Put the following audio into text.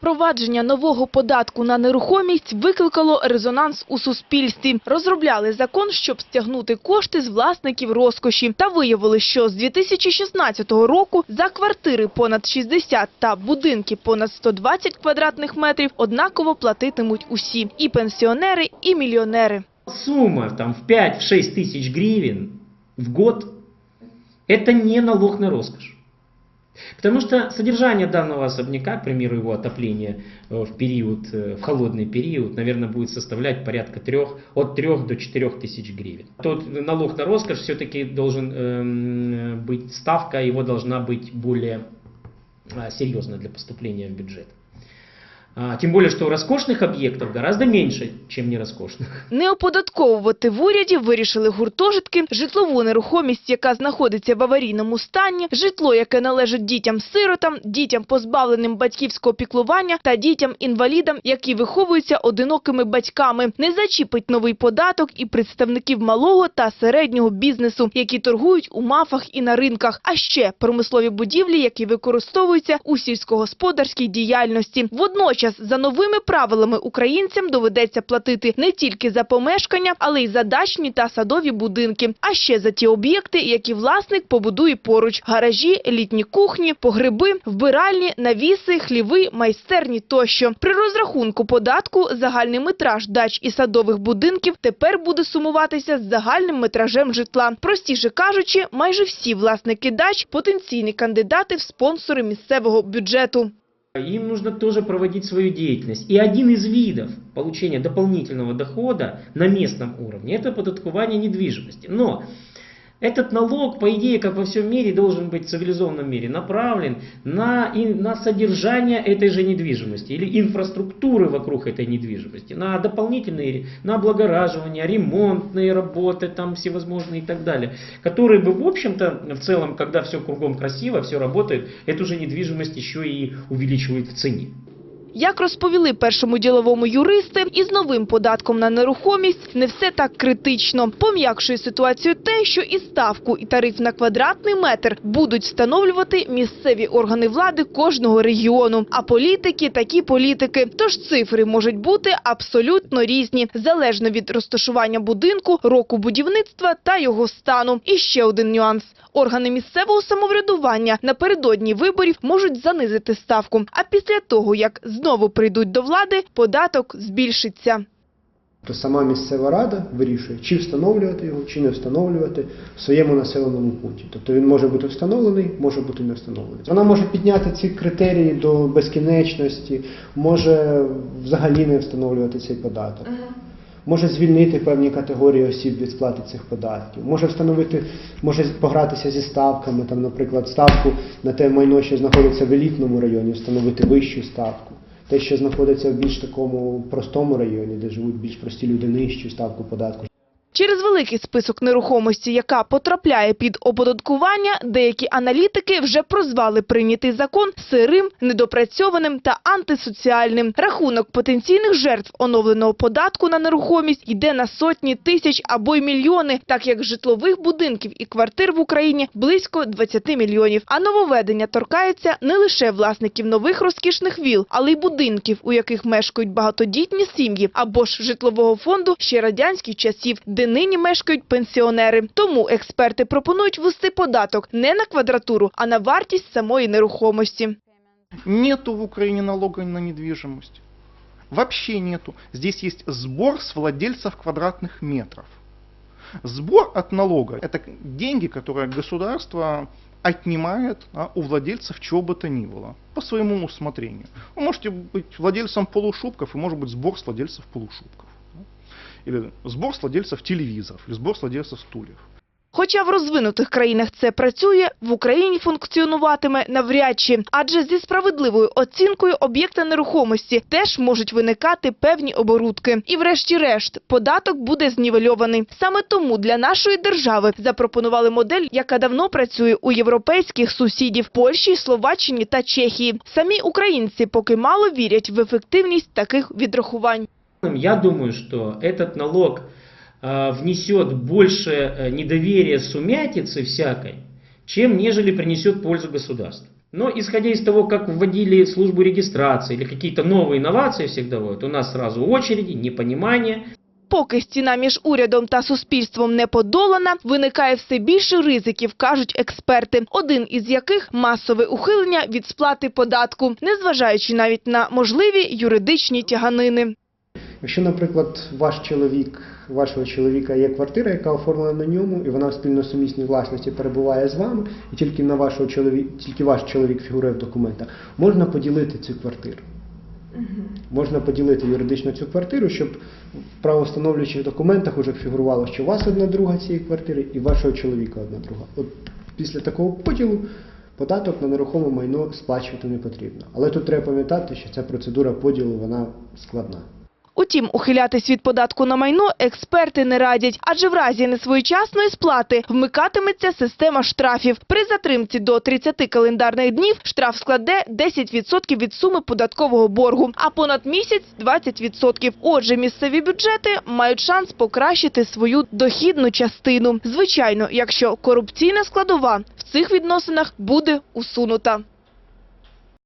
Провадження нового податку на нерухомість викликало резонанс у суспільстві. Розробляли закон, щоб стягнути кошти з власників розкоші. Та виявили, що з 2016 року за квартири понад 60 та будинки понад 120 квадратних метрів однаково платитимуть усі – і пенсіонери, і мільйонери. Сумма там в 5-6 тысяч гривен в год – это не налог на роскошь. Потому что содержание данного особняка, к примеру, его отопление э, в период, э, в холодный период, наверное, будет составлять порядка трех, от 3 до 4 тысяч гривен. Тот налог на роскошь все-таки должен эм, быть, ставка его должна быть более а, серьезная для поступления в бюджет. А, Тем более, что у роскошных объектов гораздо меньше, чем нероскошных. Не оподатковувати в уряді вирішили гуртожитки, житлову нерухомість, яка знаходиться в аварійному стані, житло, яке належить дітям-сиротам, дітям позбавленим батьківського піклування та дітям-інвалідам, які виховуються одинокими батьками. Не зачіпить новий податок і представників малого та середнього бізнесу, які торгують у мафах і на ринках, а ще промислові будівлі, які використовуються у сільськогосподарській діяльності. Водночас, за новими правилами, українцям доведеться платити не тільки за помешкання, але й за дачні та садові будинки, а ще за ті об'єкти, які власник побудує поруч: гаражі, літні кухні, погреби, вбиральні, навіси, хліви, майстерні тощо. При розрахунку податку загальний метраж дач і садових будинків тепер буде сумуватися з загальним метражем житла. Простіше кажучи, майже всі власники дач – потенційні кандидати в спонсори місцевого бюджету. Им нужно тоже проводить свою деятельность. И один из видов получения дополнительного дохода на местном уровне – это податкование недвижимости. Но этот налог, по идее, как во всем мире, должен быть в цивилизованном мире направлен на, на содержание этой же недвижимости или инфраструктуры вокруг этой недвижимости, на дополнительные, на облагораживание, ремонтные работы там всевозможные и так далее, которые бы, в общем-то, в целом, когда все кругом красиво, все работает, эту же недвижимость еще и увеличивают в цене. Як розповіли першому діловому юристи, із новим податком на нерухомість не все так критично. Пом'якшує ситуацію те, що і ставку, і тариф на квадратний метр будуть встановлювати місцеві органи влади кожного регіону. А політики – такі політики. Тож цифри можуть бути абсолютно різні, залежно від розташування будинку, року будівництва та його стану. І ще один нюанс. Органи місцевого самоврядування напередодні виборів можуть занизити ставку, а після того, як знову прийдуть до влади, податок збільшиться. То сама місцева рада вирішує, чи встановлювати його, чи не встановлювати в своєму населеному пункті. Тобто він може бути встановлений, може бути не встановлений. Вона може підняти ці критерії до безкінечності, може взагалі не встановлювати цей податок. Може звільнити певні категорії осіб від сплати цих податків, може встановити, може погратися зі ставками, там, наприклад, ставку на те майно, що знаходиться в елітному районі, встановити вищу ставку. Те, що знаходиться в більш такому простому районі, де живуть більш прості люди, нижчу ставку податку. Через великий список нерухомості, яка потрапляє під оподаткування, деякі аналітики вже прозвали прийнятий закон сирим, недопрацьованим та антисоціальним. Рахунок потенційних жертв оновленого податку на нерухомість йде на сотні тисяч або й мільйони, так як житлових будинків і квартир в Україні близько 20 мільйонів. А нововведення торкаються не лише власників нових розкішних віл, але й будинків, у яких мешкають багатодітні сім'ї, або ж житлового фонду ще радянських часів, де нині мешкають пенсіонери. Тому експерти пропонують ввести податок не на квадратуру, а на вартість самої нерухомості. Нету в Украине налога на недвижимость. Вообще нету. Здесь есть сбор с владельцев квадратных метров. Сбор от налога – это деньги, которые государство отнимает а, у владельцев чего бы то ни было, по своему усмотрению. Вы можете быть владельцем полушубков, и может быть сбор с владельцев полушубков. Или сбор с владельцев телевизоров, или сбор с. Хоча в розвинутих країнах це працює, в Україні функціонуватиме навряд чи. Адже зі справедливою оцінкою об'єкта нерухомості теж можуть виникати певні оборудки. І врешті-решт, податок буде знівельований. Саме тому для нашої держави запропонували модель, яка давно працює у європейських сусідів – Польщі, Словаччині та Чехії. Самі українці поки мало вірять в ефективність таких відрахувань Я думаю, что этот налог э, внесет больше э, недоверия сумятицы всякой, чем нежели принесет пользу государству. Но исходя из того, как вводили службу регистрации или какие-то новые инновации всегда вводят, у нас сразу очереди, непонимание, Поки стіна між урядом та суспільством не подолана, виникає все більше ризиків, кажуть експерти, один із яких – масове ухилення від сплати податку, незважаючи навіть на можливі юридичні тяганини. Якщо, наприклад, ваш чоловік, вашого чоловіка є квартира, яка оформлена на ньому, і вона в спільно-сумісній власності перебуває з вами, і тільки на вашого чоловіка, тільки ваш чоловік фігурує в документах, можна поділити цю квартиру. Можна поділити юридично цю квартиру, щоб в правовстановлюючих документах уже фігурувало, що у вас одна друга цієї квартири і вашого чоловіка одна друга. От після такого поділу податок на нерухоме майно сплачувати не потрібно. Але тут треба пам'ятати, що ця процедура поділу вона складна. Утім, ухилятись від податку на майно експерти не радять, адже в разі несвоєчасної сплати вмикатиметься система штрафів. При затримці до 30 календарних днів штраф складе 10% від суми податкового боргу, а понад місяць – 20%. Отже, місцеві бюджети мають шанс покращити свою дохідну частину. Звичайно, якщо корупційна складова в цих відносинах буде усунута.